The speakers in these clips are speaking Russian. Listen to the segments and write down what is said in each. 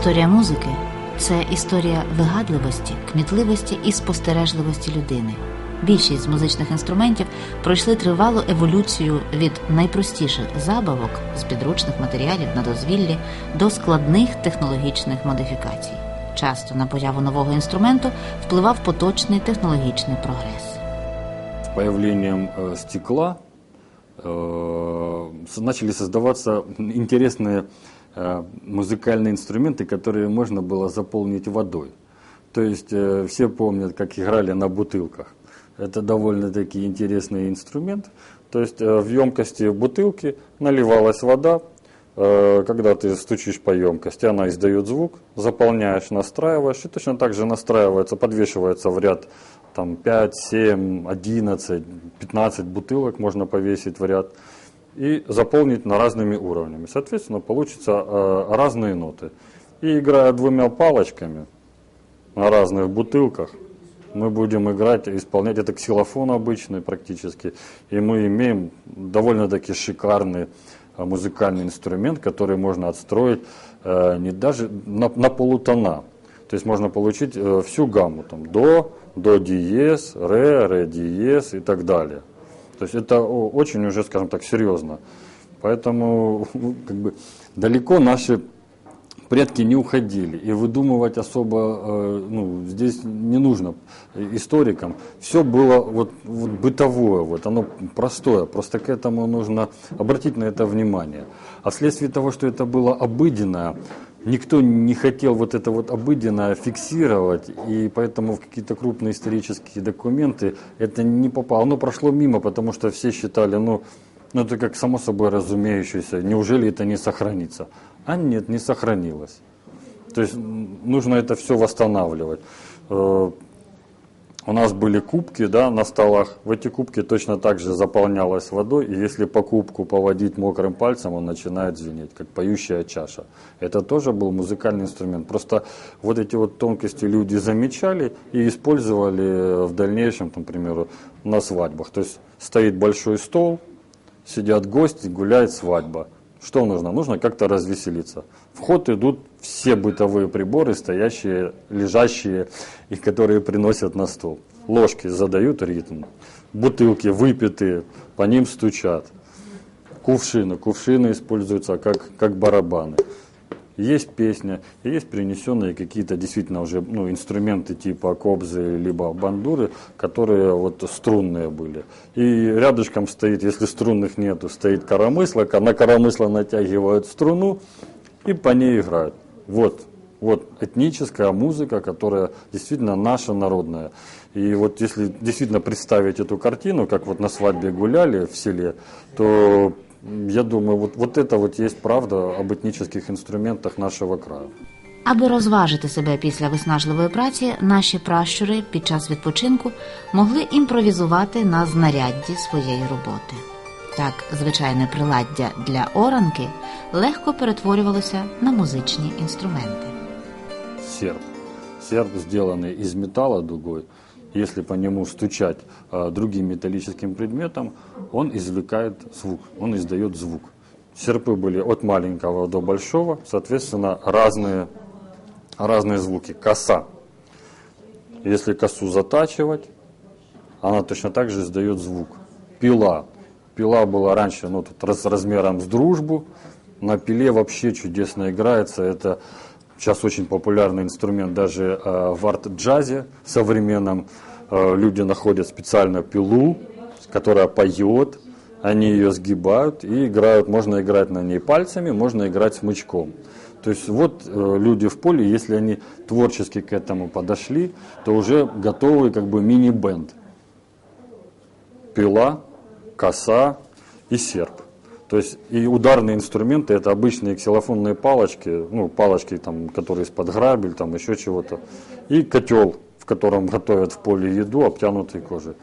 Історія музики це історія вигадливості, кмітливості і спостережливості людини. Більшість з музичних інструментів пройшли тривалу еволюцію від найпростіших забавок з підручних матеріалів на дозвіллі до складних технологічних модифікацій. Часто на появу нового інструменту впливав поточний технологічний прогрес. С появлением э, стекла э, с- начали создаваться интересные э, музыкальные инструменты, которые можно было заполнить водой. То есть э, все помнят, как играли на бутылках. Это довольно-таки интересный инструмент. То есть э, в емкости бутылки наливалась вода, Э, когда ты стучишь по емкости, она издает звук, заполняешь, настраиваешь, и точно так же настраивается, подвешивается в ряд там 5, 7, 11, 15 бутылок можно повесить в ряд и заполнить на разными уровнями. Соответственно, получится э, разные ноты. И играя двумя палочками на разных бутылках, мы будем играть, исполнять это ксилофон обычный практически, и мы имеем довольно-таки шикарный а, музыкальный инструмент, который можно отстроить э, не даже на, на полутона. То есть можно получить э, всю гамму, там, до, до диез, ре, ре диез и так далее. То есть это очень уже, скажем так, серьезно. Поэтому как бы, далеко наши предки не уходили. И выдумывать особо э, ну, здесь не нужно историкам. Все было вот, вот бытовое, вот, оно простое. Просто к этому нужно обратить на это внимание. А вследствие того, что это было обыденное, никто не хотел вот это вот обыденное фиксировать, и поэтому в какие-то крупные исторические документы это не попало. Оно прошло мимо, потому что все считали, ну, ну это как само собой разумеющееся, неужели это не сохранится? А нет, не сохранилось. То есть нужно это все восстанавливать. У нас были кубки да, на столах. В эти кубки точно так же заполнялась водой. И если по кубку поводить мокрым пальцем, он начинает звенеть, как поющая чаша. Это тоже был музыкальный инструмент. Просто вот эти вот тонкости люди замечали и использовали в дальнейшем, там, к примеру, на свадьбах. То есть стоит большой стол, сидят гости, гуляет свадьба. Что нужно? Нужно как-то развеселиться. В ход идут все бытовые приборы, стоящие, лежащие и которые приносят на стол. Ложки задают ритм, бутылки выпитые, по ним стучат. Кувшины. Кувшины используются как, как барабаны. Есть песня, есть принесенные какие-то действительно уже ну, инструменты типа кобзы либо бандуры, которые вот струнные были. И рядышком стоит, если струнных нету, стоит коромысло, на коромысло натягивают струну и по ней играют. Вот, вот этническая музыка, которая действительно наша народная. И вот если действительно представить эту картину, как вот на свадьбе гуляли в селе, то я думаю, вот, вот это вот есть правда об этнических инструментах нашего края. Аби розважити себе після виснажливої праці, наші пращури під час відпочинку могли імпровізувати на знарядді своєї роботи. Так, звичайне приладдя для оранки легко перетворювалося на музичні інструменти. серп. Серп, сделанный из металла дугой, если по нему стучать а, другим металлическим предметом, он извлекает звук, он издает звук. Серпы были от маленького до большого, соответственно, разные, разные звуки. Коса. Если косу затачивать, она точно так же издает звук. Пила. Пила была раньше ну, тут раз- размером с дружбу. На пиле вообще чудесно играется. Это сейчас очень популярный инструмент даже э, в арт-джазе современном. Э, люди находят специально пилу, которая поет. Они ее сгибают и играют. Можно играть на ней пальцами, можно играть смычком. То есть вот э, люди в поле, если они творчески к этому подошли, то уже готовый как бы мини-бенд. Пила, коса и серп. То есть и ударные инструменты это обычные ксилофонные палочки, ну палочки там, которые из-под грабель, там еще чего-то, и котел, в котором готовят в поле еду, обтянутый кожей.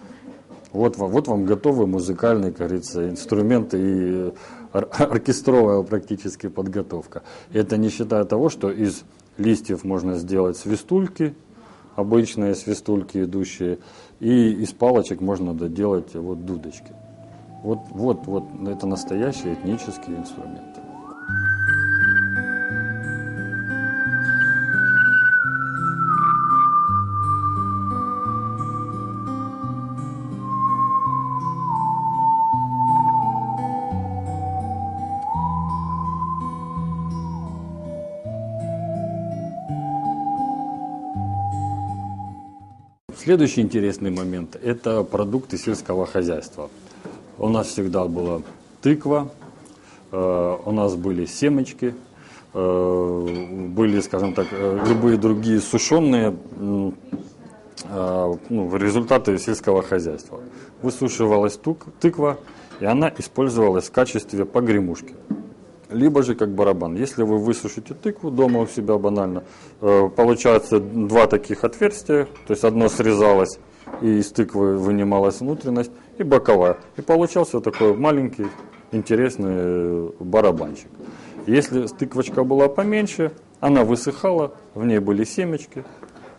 Вот, вам, вот вам готовые музыкальные, как говорится, инструменты и оркестровая практически подготовка. Это не считая того, что из листьев можно сделать свистульки, обычные свистульки идущие, и из палочек можно доделать вот дудочки. Вот, вот, вот это настоящие этнические инструменты. Следующий интересный момент – это продукты сельского хозяйства. У нас всегда была тыква, э, у нас были семечки, э, были, скажем так, э, любые другие сушеные ну, результаты сельского хозяйства. Высушивалась тыква, и она использовалась в качестве погремушки. Либо же как барабан. Если вы высушите тыкву дома у себя банально, получается два таких отверстия, то есть одно срезалось и из тыквы вынималась внутренность, и боковая. И получался такой маленький интересный барабанчик. Если тыквочка была поменьше, она высыхала, в ней были семечки,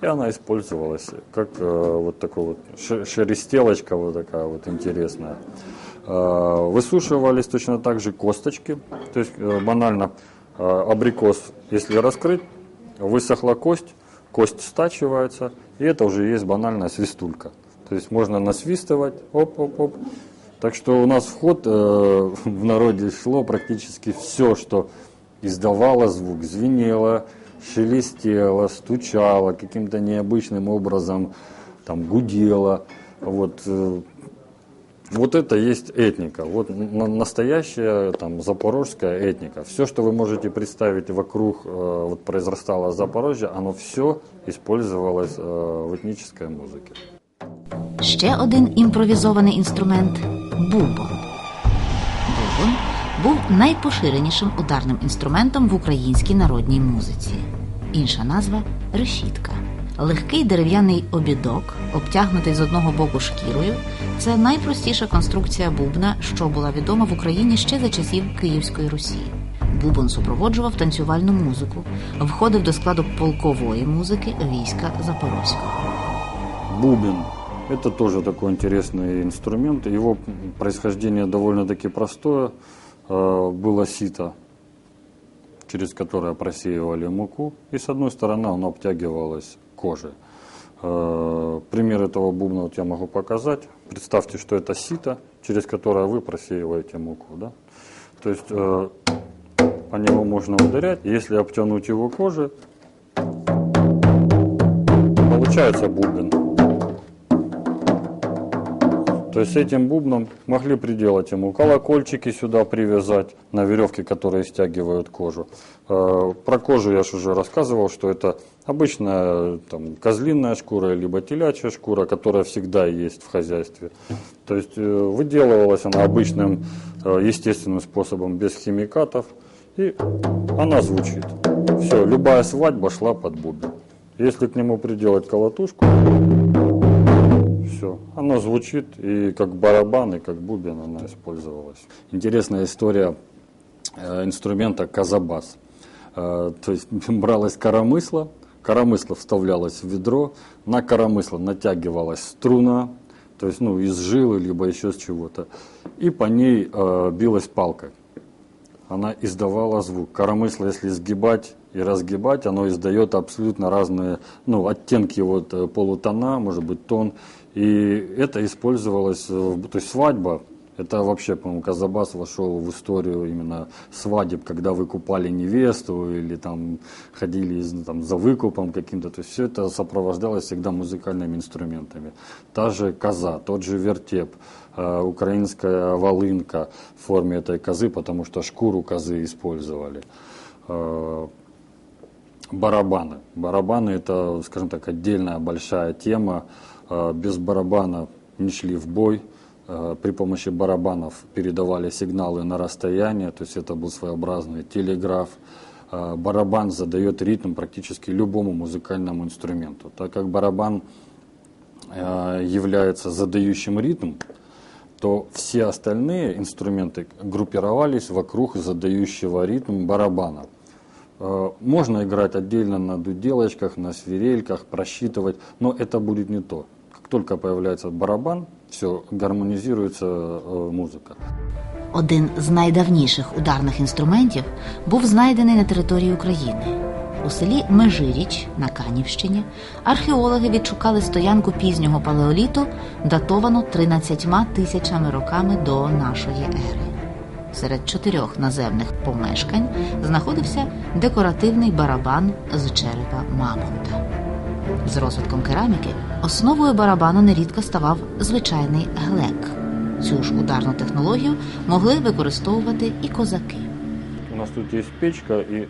и она использовалась как э, вот такой вот шерестелочка вот такая вот интересная. Э, высушивались точно так же косточки, то есть э, банально э, абрикос, если раскрыть, высохла кость, кость стачивается, и это уже есть банальная свистулька. То есть можно насвистывать, оп-оп-оп. Так что у нас вход э, в народе шло практически все, что издавало звук, звенело, шелестело, стучало, каким-то необычным образом там гудело. Вот, э, вот это есть этника, вот настоящая там запорожская этника. Все, что вы можете представить вокруг, э, вот произрастало Запорожье, оно все использовалось э, в этнической музыке. Ще один імпровізований інструмент бубон. Бубон був найпоширенішим ударним інструментом в українській народній музиці. Інша назва решітка. Легкий дерев'яний обідок, обтягнутий з одного боку шкірою, це найпростіша конструкція бубна, що була відома в Україні ще за часів Київської Русі. Бубон супроводжував танцювальну музику, входив до складу полкової музики війська Запорозького. Бубен – это тоже такой интересный инструмент. Его происхождение довольно-таки простое. Э, было сито, через которое просеивали муку, и с одной стороны оно обтягивалось кожи. Э, пример этого бубна вот я могу показать. Представьте, что это сито, через которое вы просеиваете муку. Да? То есть э, по нему можно ударять. Если обтянуть его кожей, получается бубен. То есть этим бубном могли приделать ему колокольчики сюда привязать на веревке, которые стягивают кожу. Э, про кожу я же уже рассказывал, что это обычная там, козлиная шкура, либо телячья шкура, которая всегда есть в хозяйстве. То есть э, выделывалась она обычным э, естественным способом, без химикатов, и она звучит. Все, любая свадьба шла под бубен. Если к нему приделать колотушку, все. Оно звучит и как барабан, и как бубен она использовалась. Интересная история э, инструмента казабас. Э, то есть бралась коромысло, коромысло вставлялось в ведро, на коромысло натягивалась струна, то есть ну, из жилы, либо еще с чего-то, и по ней э, билась палка. Она издавала звук. Коромысло, если сгибать и разгибать, оно издает абсолютно разные ну, оттенки вот, э, полутона, может быть тон. И это использовалось, э, то есть свадьба, это вообще, по-моему, Казабас вошел в историю именно свадеб, когда вы купали невесту или там ходили там, за выкупом каким-то. То есть все это сопровождалось всегда музыкальными инструментами. Та же коза, тот же вертеп, э, украинская волынка в форме этой козы, потому что шкуру козы использовали. Э, барабаны. Барабаны это, скажем так, отдельная большая тема. А, без барабана не шли в бой. э, при помощи барабанов передавали сигналы на расстояние, то есть это был своеобразный телеграф. Э, барабан задает ритм практически любому музыкальному инструменту. Так как барабан является задающим ритм, то все остальные инструменты группировались вокруг задающего ритм барабана. Можно играть отдельно на дуделочках, на свирельках, просчитывать, но это будет не то только появляется барабан, все, гармонізується э, музика. Один з найдавніших ударних інструментів був знайдений на території України. У селі Межиріч на Канівщині археологи відшукали стоянку пізнього палеоліту, датовану 13 тисячами роками до нашої ери. Серед чотирьох наземних помешкань знаходився декоративний барабан з черепа Мамонта. З розвитком кераміки основою барабану нерідко ставав звичайний глек. Цю ж ударну технологію могли використовувати і козаки. У нас тут є печка, і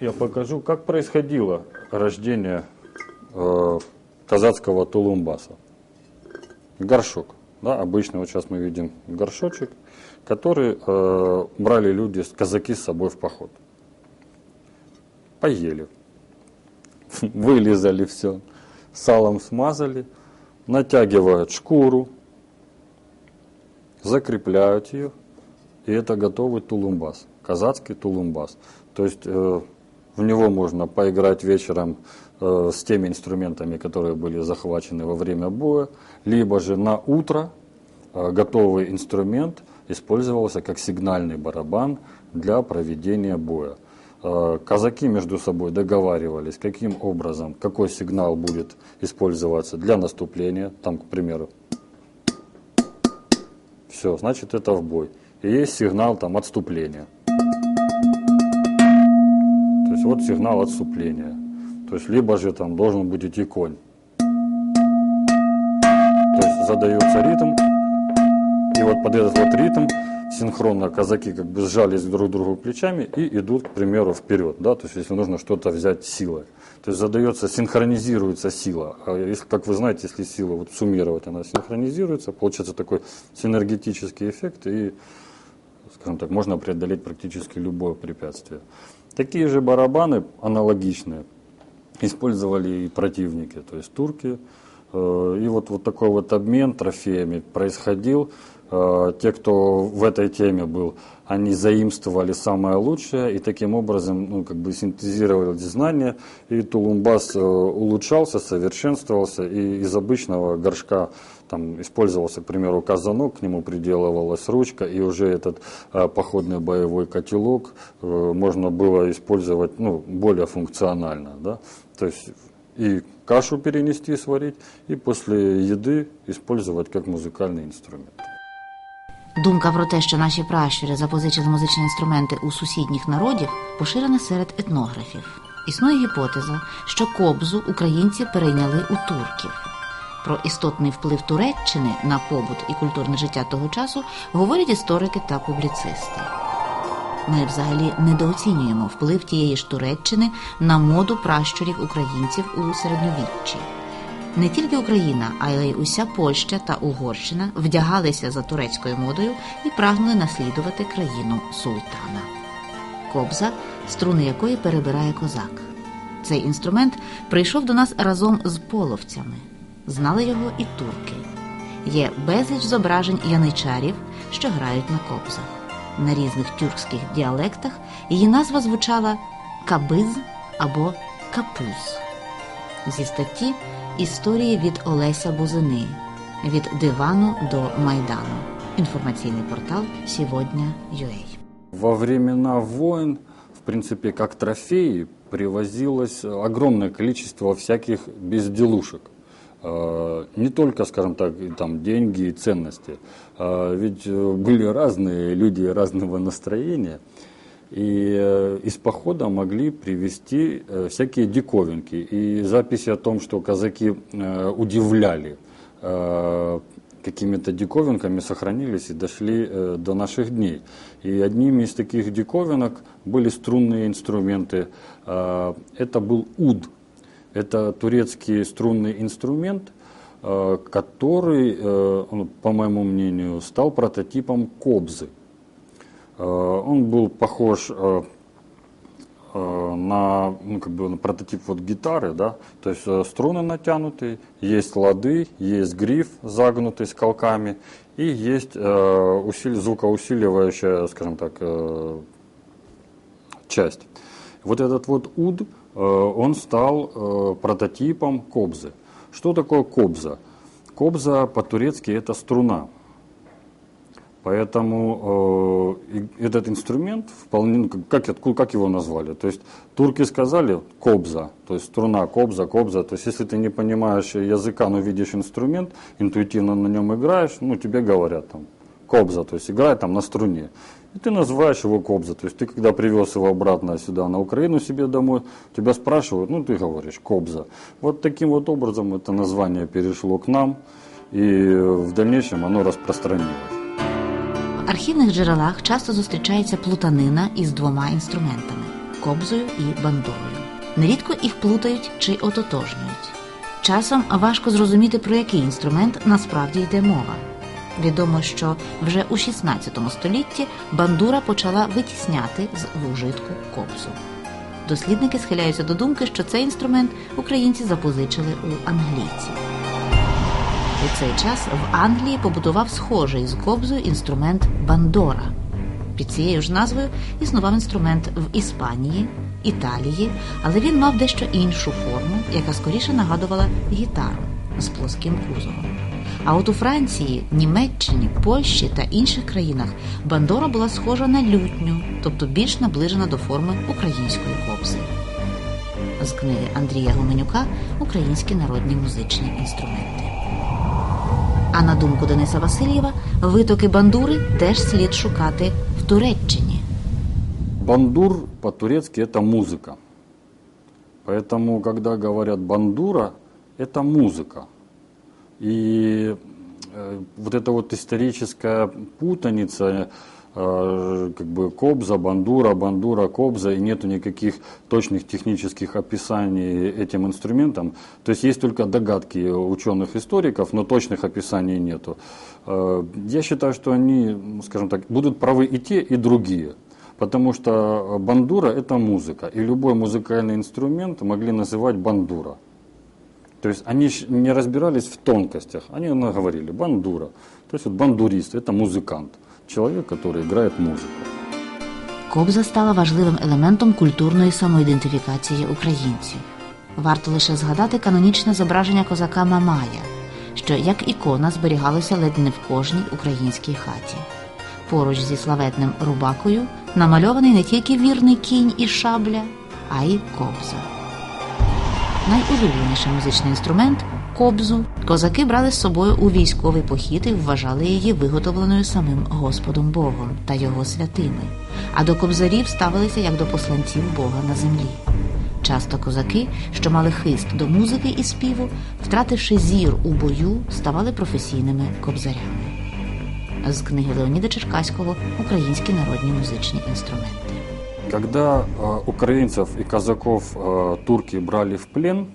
я покажу, як происходило рождение э, казацкого тулумбаса. Горшок. Да, обычно вот сейчас мы видим горшочек, который э, брали люди, казаки с собой в поход. Поели. вылезали все, салом смазали, натягивают шкуру, закрепляют ее, и это готовый тулумбас, казацкий тулумбас. То есть э, в него можно поиграть вечером э, с теми инструментами, которые были захвачены во время боя, либо же на утро э, готовый инструмент использовался как сигнальный барабан для проведения боя. Э, казаки между собой договаривались, каким образом, какой сигнал будет использоваться для наступления, там, к примеру. Все, значит, это в бой. И есть сигнал там отступления. То есть вот сигнал отступления. То есть либо же там должен быть идти конь. То есть задается ритм, и вот под этот вот ритм синхронно казаки как бы сжались друг к другу плечами и идут, к примеру, вперед, да, то есть если нужно что-то взять силой. То есть задается, синхронизируется сила. А если, как вы знаете, если сила вот суммировать, она синхронизируется, получается такой синергетический эффект, и, скажем так, можно преодолеть практически любое препятствие. Такие же барабаны аналогичные использовали и противники, то есть турки. Э, и вот, вот такой вот обмен трофеями происходил. Э, те, кто в этой теме был, они заимствовали самое лучшее и таким образом ну, как бы синтезировали знания, и тулумбас э, улучшался, совершенствовался, и из обычного горшка там использовался, к примеру, казанок, к нему приделывалась ручка, и уже этот э, походный боевой котелок э, можно было использовать ну, более функционально. Да? То есть и кашу перенести, сварить, и после еды использовать как музыкальный инструмент. Думка про те, що наші пращури запозичили музичні інструменти у сусідніх народів, поширена серед етнографів. Існує гіпотеза, що кобзу українці перейняли у турків. Про істотний вплив Туреччини на побут і культурне життя того часу говорять історики та публіцисти. Ми взагалі недооцінюємо вплив тієї ж Туреччини на моду пращурів українців у середньовіччі. Не тільки Україна, але й уся Польща та Угорщина вдягалися за турецькою модою і прагнули наслідувати країну султана. Кобза, струни якої перебирає козак. Цей інструмент прийшов до нас разом з половцями. Знали його і турки. Є безліч зображень яничарів, що грають на кобзах. На різних тюркських діалектах її назва звучала кабиз або капуз. Зі статті Історії від Олеся Бузини від дивану до майдану. Информационный портал сегодня.ua. Во времена войн, в принципе, как трофеи привозилось огромное количество всяких безделушек. Не только, скажем так, там деньги и ценности. Ведь были разные люди разного настроения – и э, из похода могли привезти э, всякие диковинки. И записи о том, что казаки э, удивляли какими-то диковинками сохранились и дошли до наших дней. И одними из таких диковинок были струнные инструменты. Это был уд. Это турецкий струнный инструмент, который, по моему мнению, стал прототипом Кобзы. Он был похож на, ну, как бы, на прототип вот гитары, да, то есть струны натянутые, есть лады, есть гриф загнутый с колками, и есть усили, звукоусиливающая, скажем так, часть. Вот этот вот уд, он стал прототипом кобзы. Что такое кобза? Кобза по-турецки это струна. Поэтому э, этот инструмент вполне, ну, как, как его назвали? То есть турки сказали кобза, то есть струна, кобза, кобза. То есть если ты не понимаешь языка, но видишь инструмент, интуитивно на нем играешь, ну тебе говорят там кобза, то есть играй там на струне. И ты называешь его Кобза. То есть ты когда привез его обратно сюда на Украину себе домой, тебя спрашивают, ну ты говоришь Кобза. Вот таким вот образом это название перешло к нам, і в дальнейшем оно распространилось. Архівних джерелах часто зустрічається плутанина із двома інструментами кобзою і бандурою. Нерідко їх плутають чи ототожнюють. Часом важко зрозуміти, про який інструмент насправді йде мова. Відомо, що вже у 16 столітті бандура почала витісняти з вужитку кобзу. Дослідники схиляються до думки, що цей інструмент українці запозичили у англійців. У цей час в Англії побудував схожий з кобзою інструмент бандора. Під цією ж назвою існував інструмент в Іспанії, Італії, але він мав дещо іншу форму, яка скоріше нагадувала гітару з плоским кузовом. А от у Франції, Німеччині, Польщі та інших країнах бандора була схожа на лютню, тобто більш наближена до форми української кобзи. З книги Андрія Гоменюка Українські народні музичні інструменти. А на думку Дениса Васильєва, витоки бандури теж слід шукати в Туреччині. Бандур по-турецки это музыка. Поэтому, когда говорят бандура, это музыка. И э, вот эта вот историческая путаница, э, как бы Кобза, Бандура, Бандура, Кобза, и нету никаких точных технических описаний этим инструментам. То есть есть только догадки ученых-историков, но точных описаний нету. Э, я считаю, что они, скажем так, будут правы и те, и другие. Потому что бандура – это музыка, и любой музыкальный инструмент могли называть бандура. То есть они не разбирались в тонкостях, они говорили бандура. То есть вот бандурист – это музыкант, человек, который играет музыку. Кобза стала важливим елементом культурної самоідентифікації українців. Варто лише згадати канонічне зображення козака Мамая, що як ікона зберігалося ледь не в кожній українській хаті. Поруч зі славетним рубакою намальований не тільки вірний кінь і шабля, а й кобза найулюбленіший музичний інструмент кобзу. Козаки брали з собою у військовий похід і вважали її виготовленою самим Господом Богом та його святими, а до кобзарів ставилися як до посланців Бога на землі. Часто козаки, що мали хист до музики і співу, втративши зір у бою, ставали професійними кобзарями. З книги Леоніда Черкаського Українські народні музичні інструменти. Когда э, украинцев и казаков э, турки брали в плен,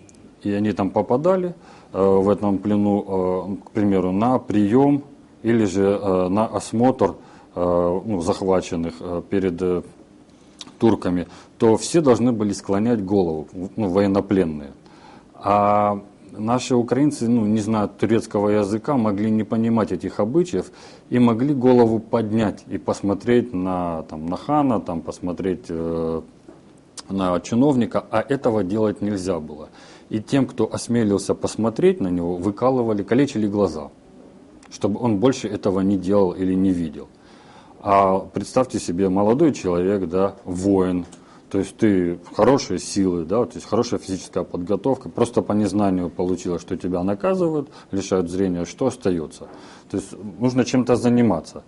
и они там попадали э, в этом плену, к примеру, на прием или же на осмотр ну, захваченных перед турками, то все должны были склонять голову, ну, военнопленные. А наши украинцы, ну, не зная турецкого языка, могли не понимать этих обычаев и могли голову поднять и посмотреть на, там, на хана, там, посмотреть э, на чиновника, а этого делать нельзя было. И тем, кто осмелился посмотреть на него, выкалывали, калечили глаза, чтобы он больше этого не делал или не видел. А представьте себе, молодой человек, да, воин, то есть ты хорошие силы, да, то есть хорошая физическая подготовка, просто по незнанию получилось, что тебя наказывают, лишают зрения, что остается? То есть нужно чем-то заниматься.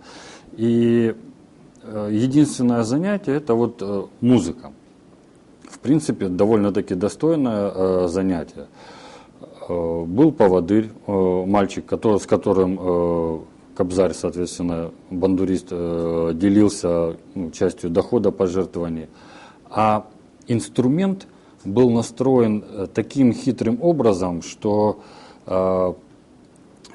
И э, единственное занятие это вот э, музыка. Принципе, довольно-таки достойное э, занятие. Был поводырь, мальчик, который, с которым Кобзарь, соответственно, бандурист, делился ну, частью дохода пожертвований. А инструмент был настроен э, таким хитрым образом, что э,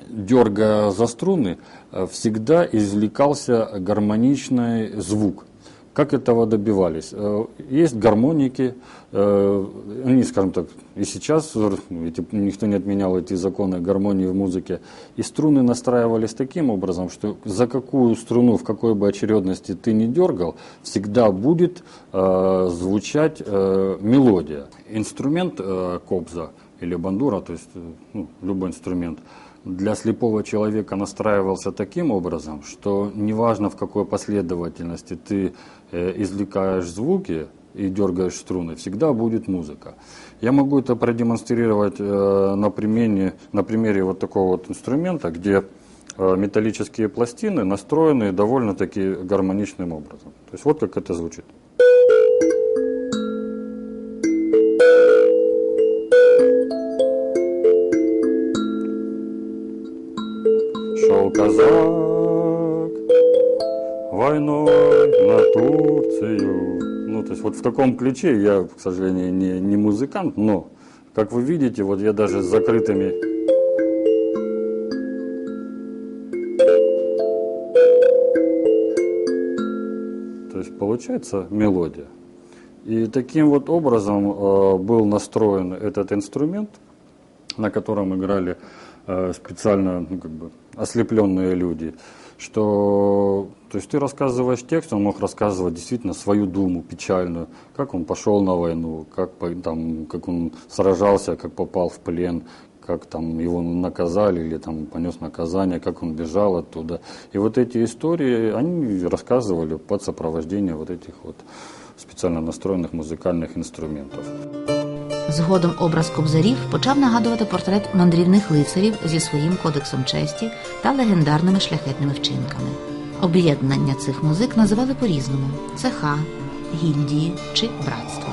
дергая за струны, э, всегда извлекался гармоничный звук. Как этого добивались? Э, есть гармоники, э, они, скажем так, и сейчас ведь никто не отменял эти законы гармонии в музыке, и струны настраивались таким образом, что за какую струну, в какой бы очередности ты не дергал, всегда будет э, звучать мелодия. Инструмент э, кобза или бандура, то есть ну, любой инструмент – для слепого человека настраивался таким образом, что неважно в какой последовательности ты э, извлекаешь звуки и дергаешь струны, всегда будет музыка. Я могу это продемонстрировать э, на, примере, на примере вот такого вот инструмента, где э, металлические пластины настроены довольно-таки гармоничным образом. То есть вот как это звучит. Турцию. Ну, то есть вот в таком ключе я, к сожалению, не, не музыкант, но, как вы видите, вот я даже с закрытыми То есть получается мелодия. И таким вот образом э, был настроен этот инструмент, на котором играли э, специально ну, как бы, ослепленные люди, что то есть ты рассказываешь текст, он мог рассказывать действительно свою думу печальную, как он пошел на войну, как, там, как он сражался, как попал в плен, как там его наказали или там понес наказание, как он бежал оттуда. И вот эти истории, они рассказывали под сопровождение вот этих вот специально настроенных музыкальных инструментов. Згодом образ кобзарів почав нагадувати портрет мандрівних лицарів зі своїм кодексом честі та легендарними шляхетними вчинками. Об'єднання цих музик називали по-різному цеха, гільдії чи братство.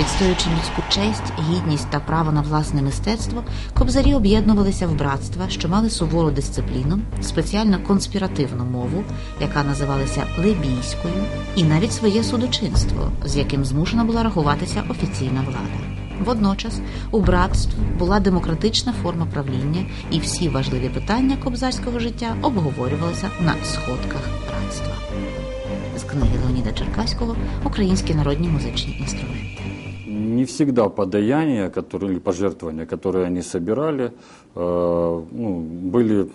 Відстоюючи людську честь, гідність та право на власне мистецтво, кобзарі об'єднувалися в братства, що мали сувору дисципліну, спеціально конспіративну мову, яка називалася лебійською, і навіть своє судочинство, з яким змушена була рахуватися офіційна влада. Водночас у братств була демократична форма правління, і всі важливі питання кобзарського життя обговорювалися на сходках братства. З книги Леоніда Черкаського Українські народні музичні інструменти. не всегда подаяния, которые, или пожертвования, которые они собирали, э, ну, были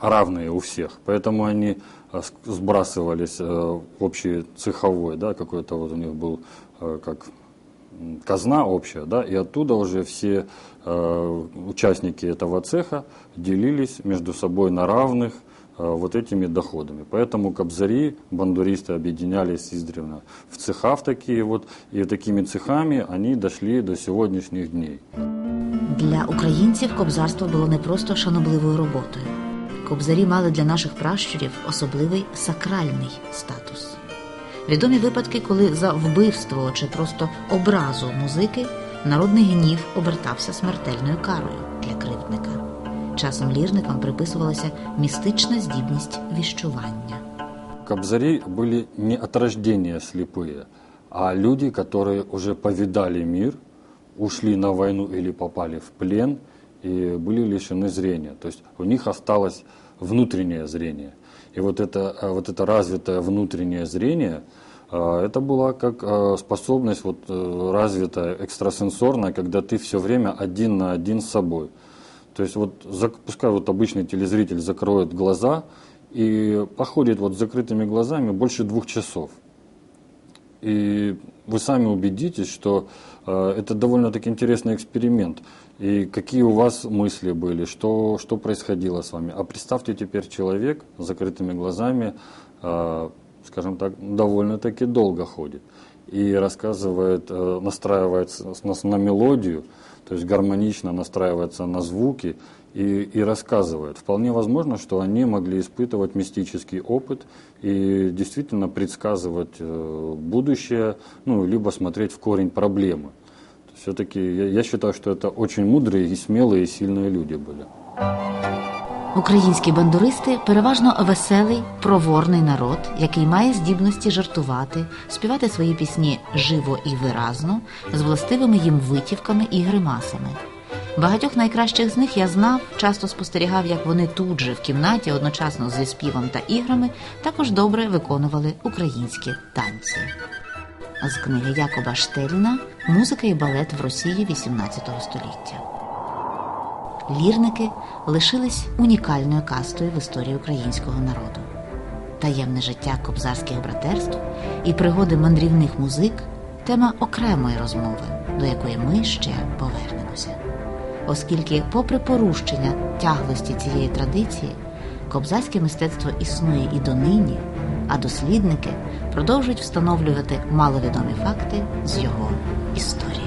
равные у всех. Поэтому они э, сбрасывались э, в общий цеховой, да, какой-то вот у них был э, как казна общая, да, и оттуда уже все э, участники этого цеха делились между собой на равных, Э, вот этими доходами. Поэтому кобзари, бандуристы объединялись издревно в цехах такие вот, и такими цехами они дошли до сегодняшних дней. Для українців кобзарство було не просто шанобливою роботою. Кобзарі мали для наших пращурів особливий сакральний статус. Відомі випадки, коли за вбивство чи просто образу музики народний гнів обертався смертельною карою для кривдника. Часом лірникам приписувалася містична здібність віщування. Кобзари были не от рождения слепые, а люди, которые уже повидали мир, ушли на войну или попали в плен и были лишены зрения. То есть у них осталось внутреннее зрение. И вот это, э, вот это развитое внутреннее зрение, э, это была как э, способность вот развитая экстрасенсорная, когда ты все время один на один с собой – то есть вот пускай вот обычный телезритель закроет глаза и походит вот с закрытыми глазами больше двух часов. И вы сами убедитесь, что э, это довольно-таки интересный эксперимент. И какие у вас мысли были, что, что происходило с вами. А представьте теперь человек с закрытыми глазами, э, скажем так, довольно-таки долго ходит и рассказывает, э, настраивается на, на мелодию, то есть гармонично настраивается на звуки и, и рассказывает. Вполне возможно, что они могли испытывать мистический опыт и действительно предсказывать э, будущее, ну, либо смотреть в корень проблемы. Все-таки я, я считаю, что это очень мудрые и смелые и сильные люди были. Українські бандуристи переважно веселий, проворний народ, який має здібності жартувати, співати свої пісні живо і виразно, з властивими їм витівками і гримасами. Багатьох найкращих з них я знав, часто спостерігав, як вони тут же в кімнаті, одночасно зі співом та іграми, також добре виконували українські танці. З книги Якоба Штеліна Музика і балет в Росії XVIII століття. Лірники лишились унікальною кастою в історії українського народу. Таємне життя кобзарських братерств і пригоди мандрівних музик тема окремої розмови, до якої ми ще повернемося. Оскільки, попри порушення тяглості цієї традиції, кобзарське мистецтво існує і донині, а дослідники продовжують встановлювати маловідомі факти з його історії.